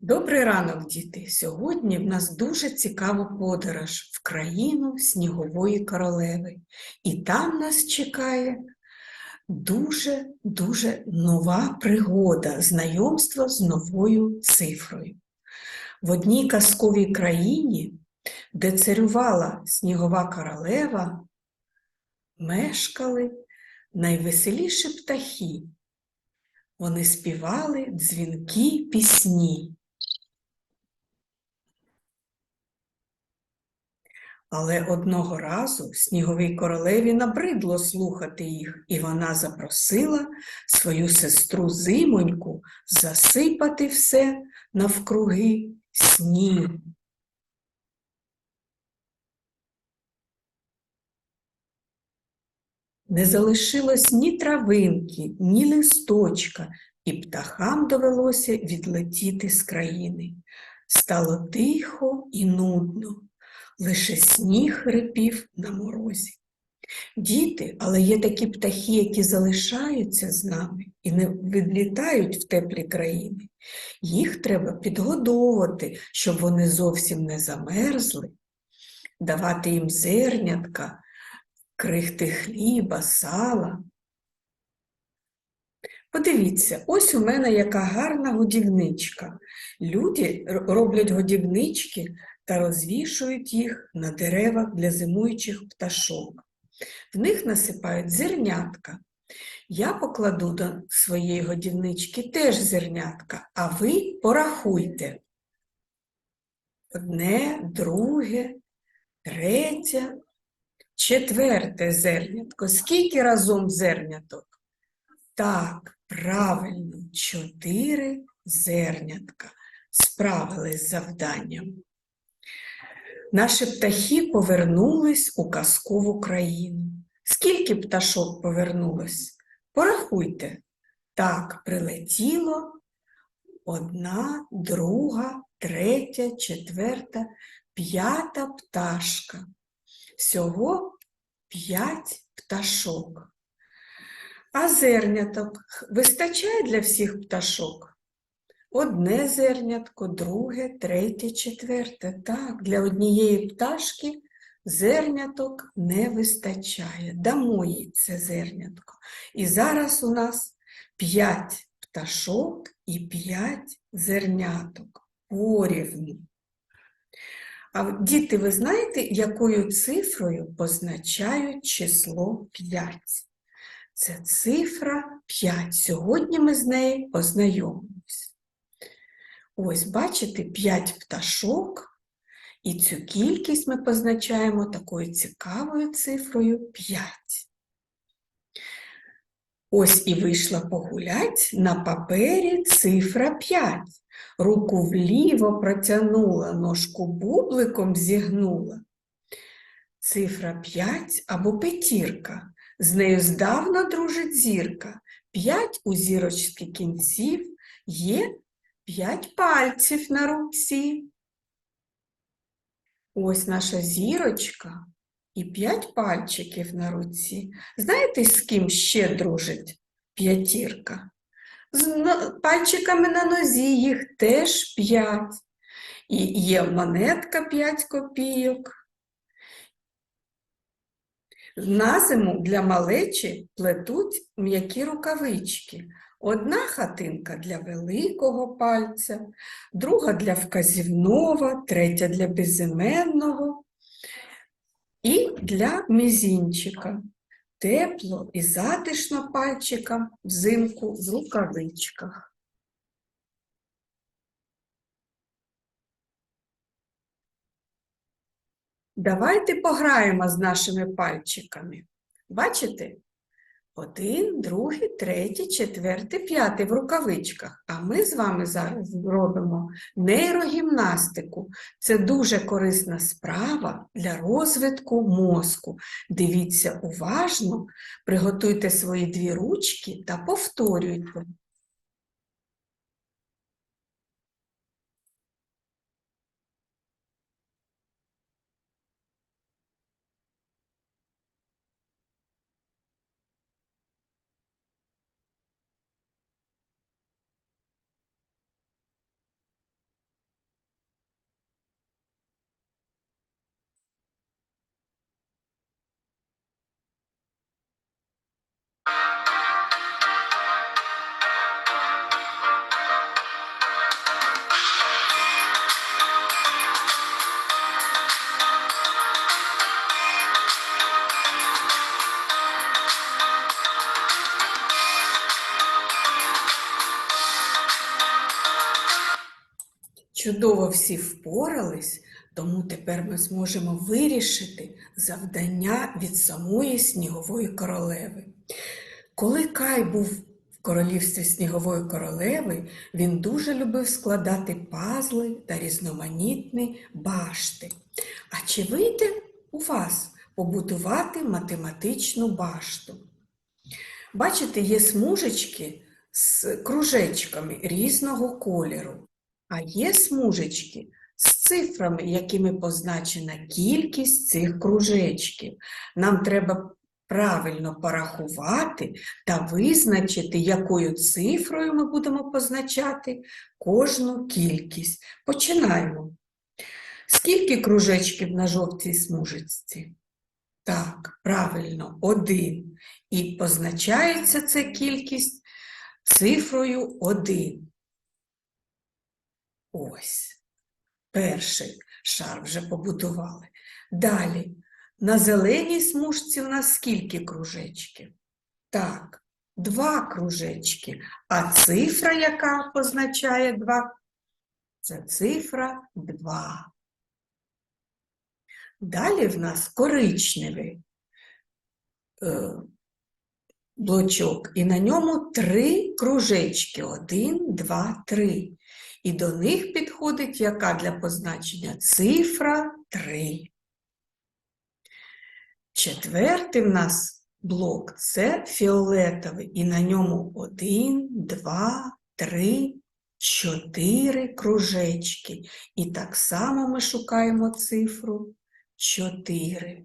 Добрий ранок, діти! Сьогодні в нас дуже цікава подорож в країну снігової королеви. І там нас чекає дуже-дуже нова пригода, знайомство з новою цифрою. В одній казковій країні, де царювала снігова королева, мешкали найвеселіші птахи. Вони співали дзвінкі пісні. Але одного разу сніговій королеві набридло слухати їх, і вона запросила свою сестру Зимоньку засипати все навкруги сніг. Не залишилось ні травинки, ні листочка, і птахам довелося відлетіти з країни. Стало тихо і нудно лише сніг рипів на морозі. Діти, але є такі птахи, які залишаються з нами і не відлітають в теплі країни. Їх треба підгодовувати, щоб вони зовсім не замерзли, давати їм зернятка, крихти хліба, сала. Подивіться, ось у мене яка гарна годівничка. Люди роблять годівнички та розвішують їх на деревах для зимуючих пташок. В них насипають зернятка. Я покладу до своєї годівнички теж зернятка, а ви порахуйте. Одне, друге, третє, четверте зернятко. Скільки разом зерняток? Так, правильно, чотири зернятка. Справились з завданням. Наші птахи повернулись у казкову країну. Скільки пташок повернулось? Порахуйте. Так, прилетіло одна, друга, третя, четверта, п'ята пташка. Всього п'ять пташок. А зерняток вистачає для всіх пташок? Одне зернятко, друге, третє, четверте. Так, для однієї пташки зерняток не вистачає. Дамо їй це зернятко. І зараз у нас п'ять пташок і п'ять зерняток порівну. А діти, ви знаєте, якою цифрою позначають число 5? Це цифра 5. Сьогодні ми з нею познайомимось. Ось, бачите, 5 пташок, і цю кількість ми позначаємо такою цікавою цифрою 5. Ось і вийшла погулять на папері цифра 5. Руку вліво протягнула, ножку бубликом зігнула. Цифра 5 або п'ятірка. З нею здавна дружить зірка. П'ять у зірочки кінців є п'ять пальців на руці. Ось наша зірочка і п'ять пальчиків на руці. Знаєте, з ким ще дружить п'ятірка? З пальчиками на нозі їх теж п'ять. І є монетка п'ять копійок. На зиму для малечі плетуть м'які рукавички. Одна хатинка для великого пальця, друга для вказівного, третя для безіменного і для мізінчика. Тепло і затишно пальчикам взимку в рукавичках. Давайте пограємо з нашими пальчиками. Бачите? Один, другий, третій, четвертий, п'ятий в рукавичках. А ми з вами зараз робимо нейрогімнастику. Це дуже корисна справа для розвитку мозку. Дивіться уважно, приготуйте свої дві ручки та повторюйте. Чудово всі впорались, тому тепер ми зможемо вирішити завдання від самої снігової королеви. Коли Кай був в королівстві снігової королеви, він дуже любив складати пазли та різноманітні башти. А чи вийде у вас побудувати математичну башту? Бачите, є смужечки з кружечками різного кольору, а є смужечки з цифрами, якими позначена кількість цих кружечків. Нам треба правильно порахувати та визначити, якою цифрою ми будемо позначати кожну кількість. Починаємо. Скільки кружечків на жовтій смужечці? Так, правильно, один. І позначається ця кількість цифрою 1. Ось. Перший шар вже побудували. Далі. На зеленій смужці у нас скільки кружечків? Так, два кружечки. А цифра, яка позначає два? Це цифра 2. Далі в нас коричневий е, блочок, і на ньому три кружечки. Один, два, три. І до них підходить яка для позначення цифра 3. Четвертий в нас блок це фіолетовий, і на ньому один, два, три, чотири кружечки. І так само ми шукаємо цифру 4.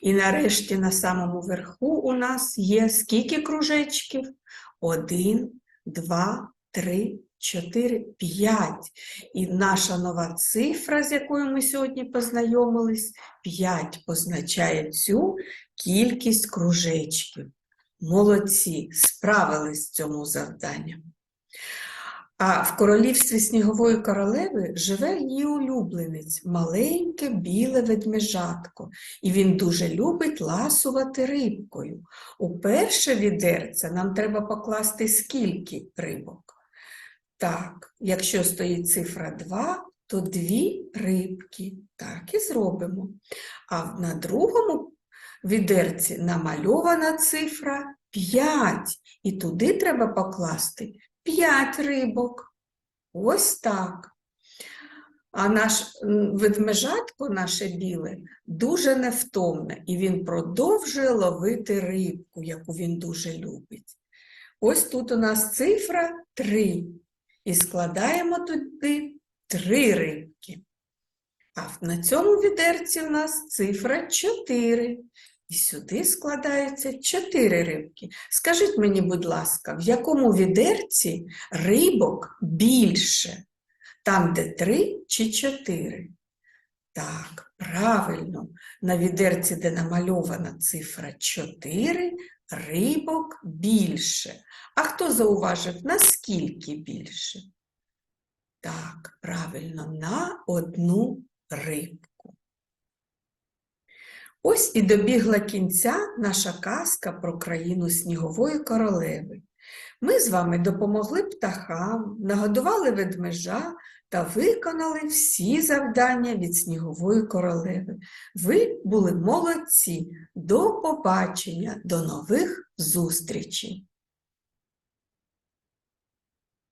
І нарешті на самому верху у нас є скільки кружечків? Один, два, три, чотири, п'ять. І наша нова цифра, з якою ми сьогодні познайомились, 5 позначає цю кількість кружечків. Молодці, справились з цьому завданням. А в королівстві снігової королеви живе її улюбленець, маленьке біле ведмежатко, і він дуже любить ласувати рибкою. У перше відерце нам треба покласти скільки рибок. Так, якщо стоїть цифра 2, то дві рибки. Так і зробимо. А на другому відерці намальована цифра 5, і туди треба покласти 5 рибок. Ось так. А наш ведмежатко, наше біле, дуже невтомне, і він продовжує ловити рибку, яку він дуже любить. Ось тут у нас цифра 3. І складаємо туди 3 рибки. А на цьому відерці у нас цифра 4. І сюди складаються 4 рибки. Скажіть мені, будь ласка, в якому відерці рибок більше? Там, де 3 чи 4? Так, правильно, на відерці, де намальована цифра 4, рибок більше. А хто зауважив, наскільки більше? Так, правильно, на одну рибку. Ось і добігла кінця наша казка про країну снігової королеви. Ми з вами допомогли птахам, нагодували ведмежа та виконали всі завдання від снігової королеви. Ви були молодці. До побачення, до нових зустрічей!